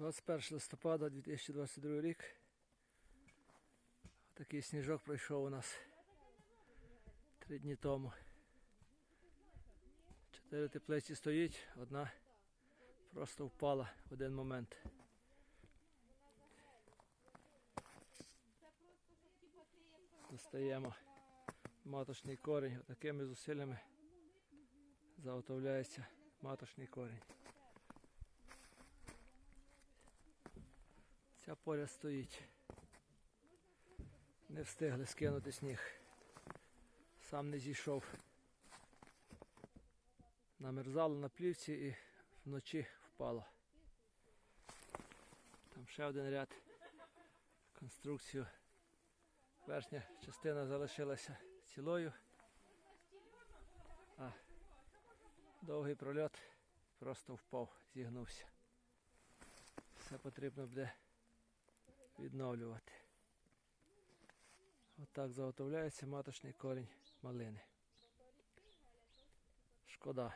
21 листопада 2022 рік. Такий сніжок пройшов у нас три дні тому. Чотири теплиці стоїть, одна просто впала в один момент. Достаємо маточний корінь. Отакими зусиллями заготовляється маточний корінь. Ця поля стоїть. Не встигли скинути сніг. Сам не зійшов. Намерзало на плівці і вночі впало. Там ще один ряд. Конструкцію. Верхня частина залишилася цілою. А довгий прольот просто впав, зігнувся. Все потрібно буде відновлювати. Отак заготовляється маточний корінь малини. Шкода.